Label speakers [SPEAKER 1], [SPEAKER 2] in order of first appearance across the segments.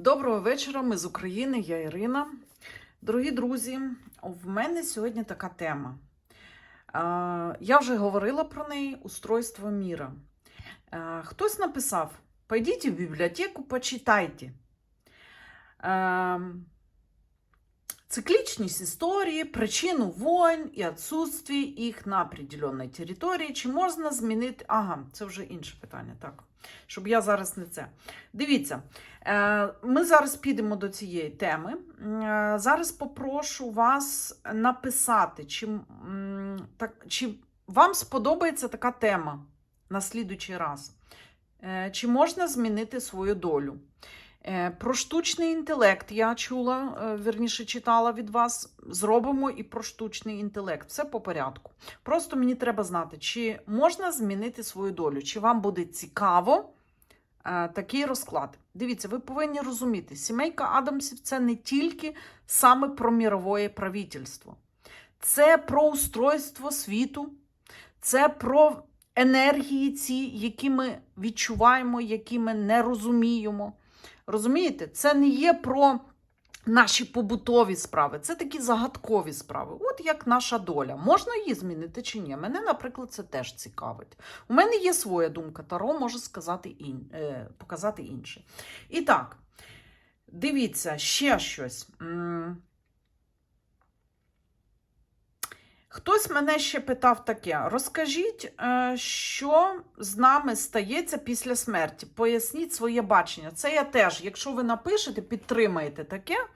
[SPEAKER 1] Доброго вечора, ми з України, я Ірина. Дорогі друзі, в мене сьогодні така тема. Я вже говорила про неї устройство міра. Хтось написав: пойдіть в бібліотеку, почитайте. Цикличность истории, причину войн і отсутствие їх на определенной території. Чи можна змінити. Ага, це вже інше питання, так. Щоб я зараз не це. Дивіться, е, ми зараз підемо до цієї теми. Е, Зараз попрошу вас написати, чи, так, чи вам сподобається така тема на слідуючий раз. Е, Чи можна змінити свою долю? Е, Про штучний інтелект я чула, е, вірніше читала від вас. Зробимо і про штучний інтелект. Все по порядку. Просто мені треба знати, чи можна змінити свою долю, чи вам буде цікаво е, такий розклад. Дивіться, ви повинні розуміти, сімейка Адамсів це не тільки саме про мірове правительство, це про устройство світу, це про енергії, ці, які ми відчуваємо, які ми не розуміємо. Розумієте, це не є про наші побутові справи, це такі загадкові справи. От як наша доля. Можна її змінити чи ні? Мене, наприклад, це теж цікавить. У мене є своя думка, Таро може сказати ін... е, показати інше. І так, дивіться, ще щось. Хтось мене ще питав таке: розкажіть, е, що з нами стається після смерті. Поясніть своє бачення. Це я теж, якщо ви напишете, підтримаєте таке,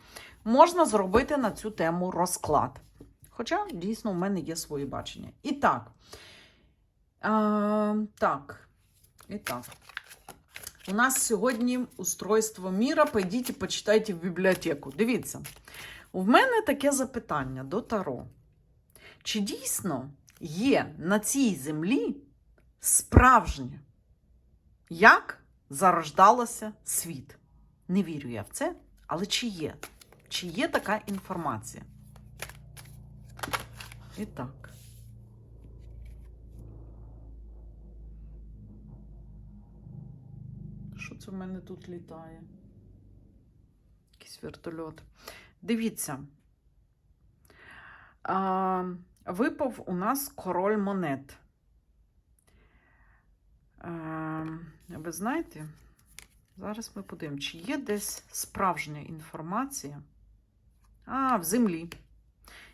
[SPEAKER 1] можна зробити на цю тему розклад. Хоча, дійсно, у мене є своє бачення. І так. Е, так. І так. У нас сьогодні устройство міра. Пойдіть і почитайте в бібліотеку. Дивіться, у мене таке запитання до Таро. Чи дійсно є на цій землі справжнє, як зарождалося світ? Не вірю я в це, але чи є? Чи є така інформація? І так. Що це в мене тут літає? Якийсь вертольот. Дивіться. А, випав у нас король монет. Ви знаєте, зараз ми подивимося, чи є десь справжня інформація. А, в землі.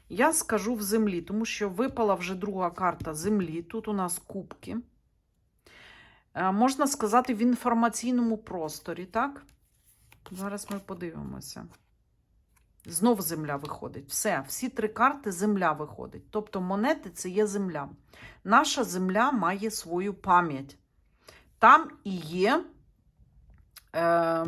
[SPEAKER 1] Я скажу в землі, тому що випала вже друга карта землі. Тут у нас кубки. Можна сказати, в інформаційному просторі, так? Зараз ми подивимося. Знов земля виходить. Все, всі три карти земля виходить. Тобто монети це є земля. Наша земля має свою пам'ять. Там і є е,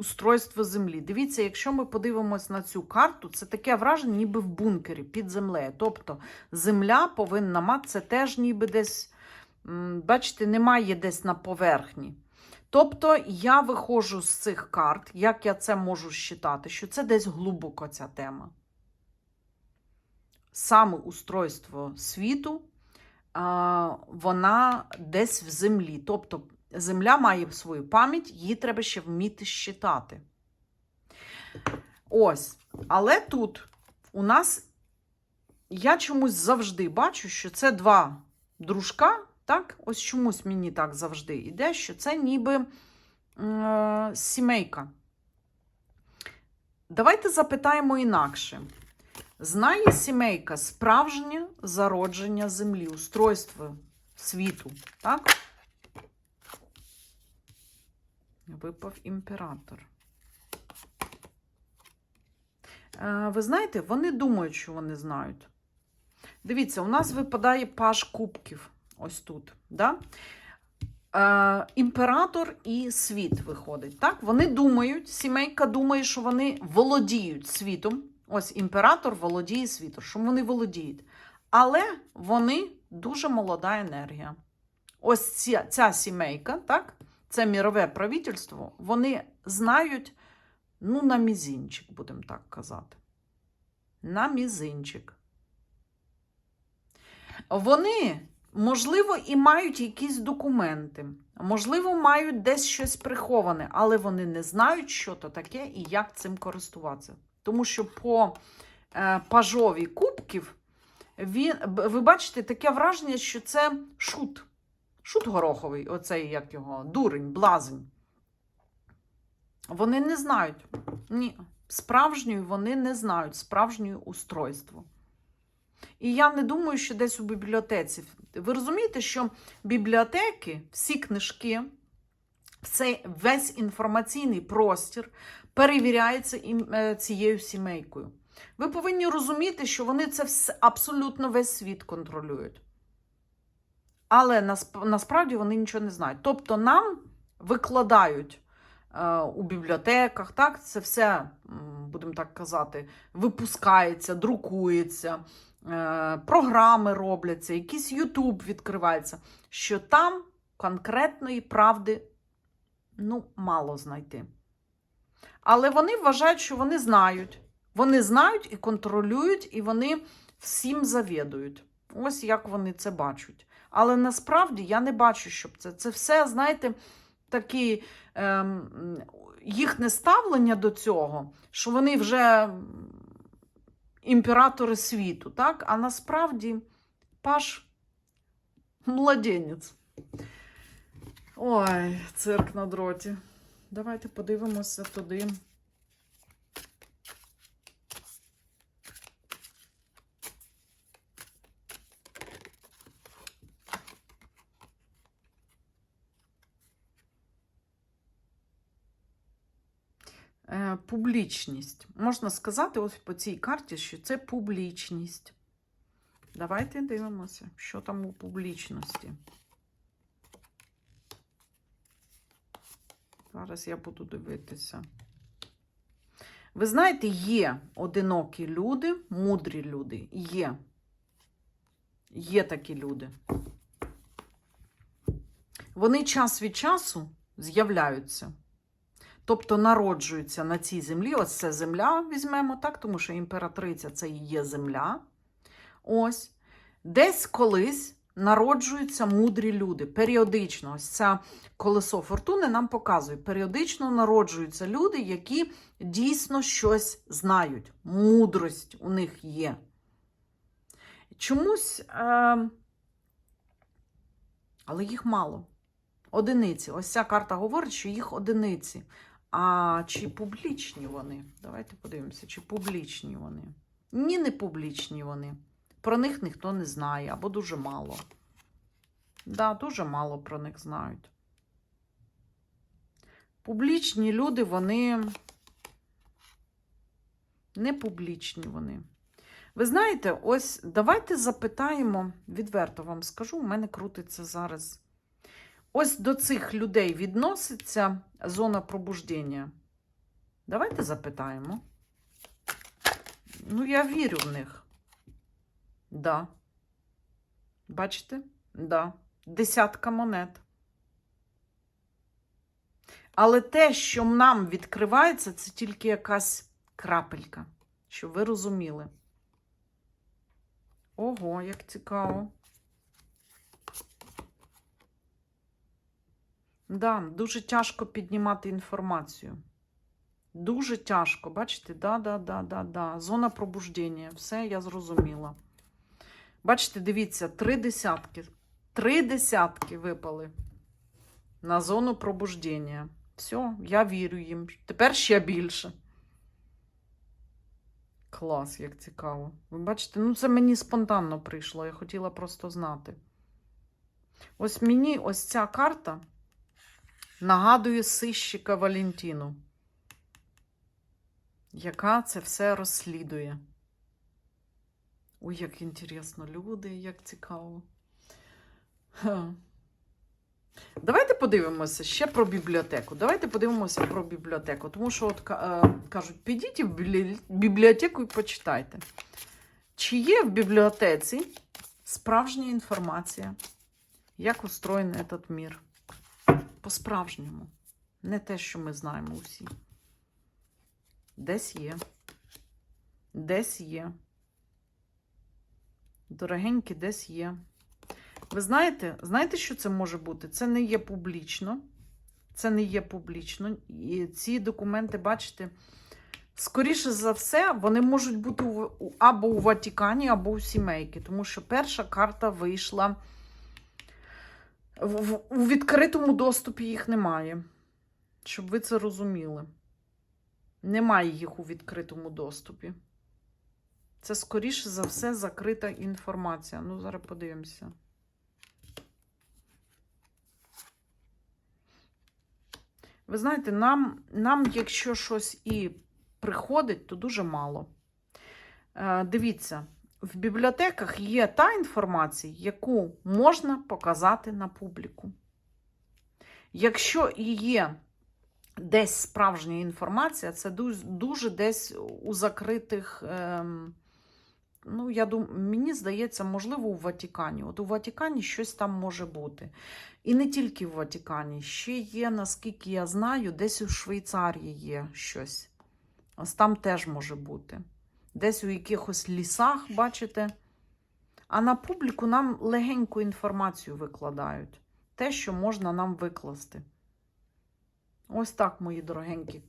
[SPEAKER 1] устройство землі. Дивіться, якщо ми подивимось на цю карту, це таке враження, ніби в бункері під землею. Тобто земля повинна мати це теж ніби десь, бачите, немає десь на поверхні. Тобто я виходжу з цих карт, як я це можу считати, що це десь глибоко ця тема. Саме устройство світу, вона десь в землі. Тобто земля має свою пам'ять, її треба ще вміти считати. Ось. Але тут у нас я чомусь завжди бачу, що це два дружка. Так, ось чомусь мені так завжди йде, що це ніби е, сімейка. Давайте запитаємо інакше. Знає сімейка справжнє зародження землі, устройство світу, так? Випав імператор. Е, ви знаєте, вони думають, що вони знають. Дивіться, у нас випадає паш кубків ось тут. Да? Е, імператор і світ виходить. Так? Вони думають, сімейка думає, що вони володіють світом. Ось імператор володіє світом, що вони володіють. Але вони дуже молода енергія. Ось ця, ця сімейка, так? це мірове правительство, вони знають, ну, на мізинчик, будемо так казати. На мізинчик. Вони можливо, і мають якісь документи, можливо, мають десь щось приховане, але вони не знають, що то таке і як цим користуватися. Тому що по е, пажові кубків він, ви бачите таке враження, що це шут. Шут гороховий, оцей як його, дурень, блазень. Вони не знають. Ні, справжньої вони не знають, справжнє устройство. І я не думаю, що десь у бібліотеці. Ви розумієте, що бібліотеки, всі книжки, цей весь інформаційний простір перевіряється е, цією сімейкою. Ви повинні розуміти, що вони це все, абсолютно весь світ контролюють. Але насправді вони нічого не знають. Тобто нам викладають е, у бібліотеках, так, це все, будемо так казати, випускається, друкується, програми робляться, якийсь Ютуб відкривається, що там конкретної правди ну, мало знайти. Але вони вважають, що вони знають. Вони знають і контролюють, і вони всім завідують. Ось як вони це бачать. Але насправді я не бачу, щоб це. Це все, знаєте, такі ем, їхнє ставлення до цього, що вони вже імператори світу, так? А насправді паш младенець. Ой, цирк на дроті. Давайте подивимося туди. Е, Публічність. Можна сказати, ось по цій карті, що це публічність. Давайте дивимося, що там у публічності. Зараз я буду дивитися. Ви знаєте, є одинокі люди, мудрі люди. Є. Є такі люди. Вони час від часу з'являються. Тобто народжуються на цій землі. Ось це земля візьмемо, так, тому що імператриця це і є земля. Ось. Десь колись народжуються мудрі люди. Періодично, ось це колесо фортуни нам показує, періодично народжуються люди, які дійсно щось знають. Мудрость у них є. Чомусь, е... але їх мало. Одиниці. Ось ця карта говорить, що їх одиниці. А чи публічні вони? Давайте подивимося, чи публічні вони. Ні, не публічні вони. Про них ніхто не знає, або дуже мало. Да, дуже мало про них знають. Публічні люди, вони не публічні вони. Ви знаєте, ось давайте запитаємо, відверто вам скажу, у мене крутиться зараз. Ось до цих людей відноситься зона пробуждення. Давайте запитаємо. Ну, я вірю в них. Да. Бачите? Да. Десятка монет. Але те, що нам відкривається, це тільки якась крапелька, щоб ви розуміли. Ого, як цікаво. Да, дуже тяжко піднімати інформацію. Дуже тяжко, бачите? Да, да, да, да, да. Зона пробуждення. Все, я зрозуміла. Бачите, дивіться, три десятки. Три десятки випали на зону пробуждення. Все, я вірю їм. Тепер ще більше. Клас, як цікаво. Ви бачите, ну це мені спонтанно прийшло. Я хотіла просто знати. Ось мені ось ця карта нагадує сищика Валентіну, яка це все розслідує. Ой, як інтересно, люди, як цікаво. Ха. Давайте подивимося ще про бібліотеку. Давайте подивимося про бібліотеку. Тому що, от е, кажуть, підіть в бібліотеку і почитайте. Чи є в бібліотеці справжня інформація, як устроєний этот мір? По-справжньому. Не те, що ми знаємо усі. Десь є. Десь є. Дорогенькі, десь є. Ви знаєте, знаєте, що це може бути? Це не є публічно. Це не є публічно. І ці документи, бачите, скоріше за все, вони можуть бути або у Ватикані, або у сімейки. Тому що перша карта вийшла. В, у відкритому доступі їх немає. Щоб ви це розуміли. Немає їх у відкритому доступі. Це, скоріше за все, закрита інформація. Ну, зараз подивимося. Ви знаєте, нам, нам якщо щось і приходить, то дуже мало. Е, дивіться, в бібліотеках є та інформація, яку можна показати на публіку. Якщо є десь справжня інформація, це дуже, дуже десь у закритих. Ем, ну, я думаю, мені здається, можливо, у Ватикані. От у Ватикані щось там може бути. І не тільки в Ватикані, ще є, наскільки я знаю, десь у Швейцарії є щось. Ось там теж може бути. Десь у якихось лісах, бачите. А на публіку нам легеньку інформацію викладають. Те, що можна нам викласти. Ось так, мої дорогенькі.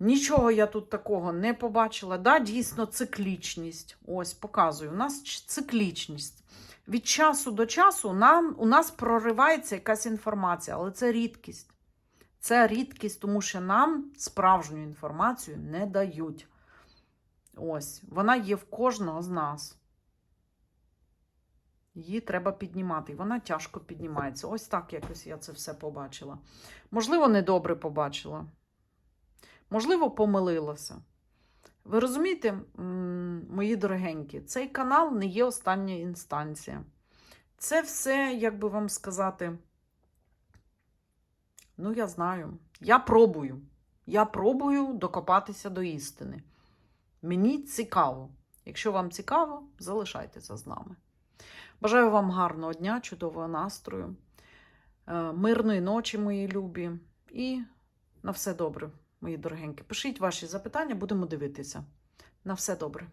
[SPEAKER 1] Нічого я тут такого не побачила. Да, дійсно, циклічність. Ось, показую. У нас циклічність. Від часу до часу нам, у нас проривається якась інформація, але це рідкість. Це рідкість, тому що нам справжню інформацію не дають. Ось, вона є в кожного з нас. Її треба піднімати, і вона тяжко піднімається. Ось так якось я це все побачила. Можливо, недобре побачила. Можливо, помилилася. Ви розумієте, мої дорогенькі, цей канал не є остання інстанція. Це все, як би вам сказати, ну, я знаю. Я пробую. Я пробую докопатися до істини. Мені цікаво. Якщо вам цікаво, залишайтеся з нами. Бажаю вам гарного дня, чудового настрою, е, мирної ночі, мої любі, і на все добре, мої дорогенькі. Пишіть ваші запитання, будемо дивитися. На все добре.